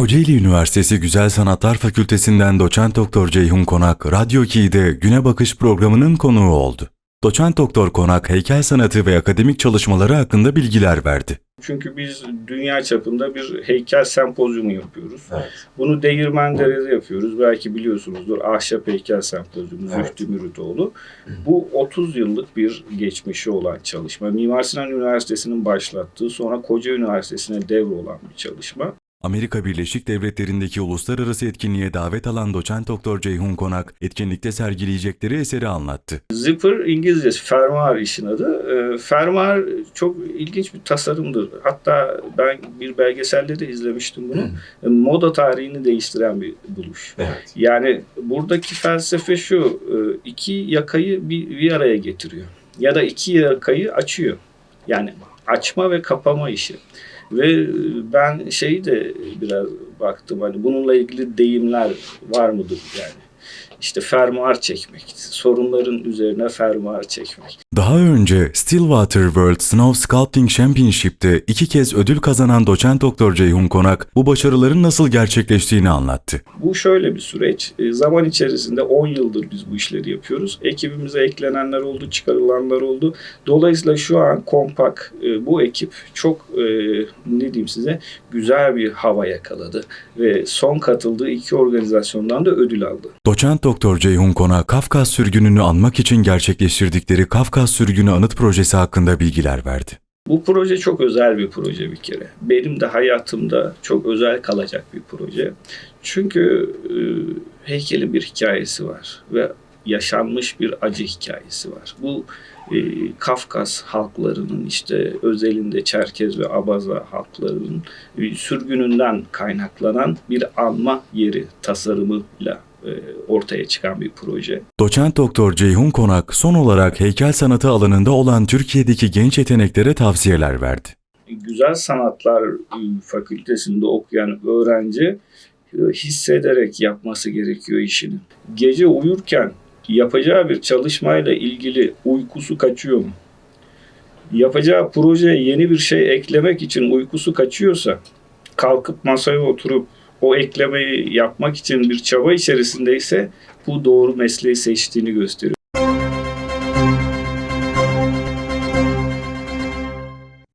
Kocaeli Üniversitesi Güzel Sanatlar Fakültesinden doçent doktor Ceyhun Konak, Radyo 2'de Güne Bakış programının konuğu oldu. Doçent doktor Konak, heykel sanatı ve akademik çalışmaları hakkında bilgiler verdi. Çünkü biz dünya çapında bir heykel sempozyumu yapıyoruz. Evet. Bunu Değirmendere'de yapıyoruz. Belki biliyorsunuzdur Ahşap Heykel Sempozyumu Evet. Zühtü Mürütoğlu. Bu 30 yıllık bir geçmişi olan çalışma. Mimar Sinan Üniversitesi'nin başlattığı sonra Koca Üniversitesi'ne devrolan bir çalışma. Amerika Birleşik Devletleri'ndeki uluslararası etkinliğe davet alan doçent doktor Ceyhun Konak, etkinlikte sergileyecekleri eseri anlattı. Zipper İngilizcesi fermuar işin adı. Ee, fermuar çok ilginç bir tasarımdır. Hatta ben bir belgeselde de izlemiştim bunu. Ee, Moda tarihini değiştiren bir buluş. Evet. Yani buradaki felsefe şu, e, iki yakayı bir, bir araya getiriyor. Ya da iki yakayı açıyor. Yani açma ve kapama işi. Ve e, ben şeyi de biraz baktım hani bununla ilgili deyimler var mıdır yani. İşte fermuar çekmek, sorunların üzerine fermuar çekmek. Daha önce Stillwater World Snow Sculpting Championship'te iki kez ödül kazanan doçent doktor Ceyhun Konak, bu başarıların nasıl gerçekleştiğini anlattı. Bu şöyle bir süreç. E, Zaman içerisinde 10 yıldır biz bu işleri yapıyoruz. Ekibimize eklenenler oldu, çıkarılanlar oldu. Dolayısıyla şu an Kompak, e, bu ekip çok e, ne diyeyim size güzel bir hava yakaladı. Ve son katıldığı iki organizasyondan da ödül aldı. Doçent Doktor Ceyhun Konak, Kafkas sürgününü anmak için gerçekleştirdikleri Kafkas Sürgünü Anıt Projesi hakkında bilgiler verdi. Bu proje çok özel bir proje bir kere. Benim de hayatımda çok özel kalacak bir proje. Çünkü e, heykelin bir hikayesi var ve yaşanmış bir acı hikayesi var. Bu e, Kafkas halklarının işte özelinde Çerkez ve Abaza halklarının e, sürgününden kaynaklanan bir anma yeri tasarımıyla e, ortaya çıkan bir proje. Doçent Doktor Ceyhun Konak son olarak heykel sanatı alanında olan Türkiye'deki genç yeteneklere tavsiyeler verdi. Güzel Sanatlar e, Fakültesinde okuyan öğrenci e, hissederek yapması gerekiyor işini. Gece uyurken yapacağı bir çalışmayla ilgili uykusu kaçıyor mu? Yapacağı projeye yeni bir şey eklemek için uykusu kaçıyorsa kalkıp masaya oturup o eklemeyi yapmak için bir çaba içerisindeyse bu doğru mesleği seçtiğini gösteriyor.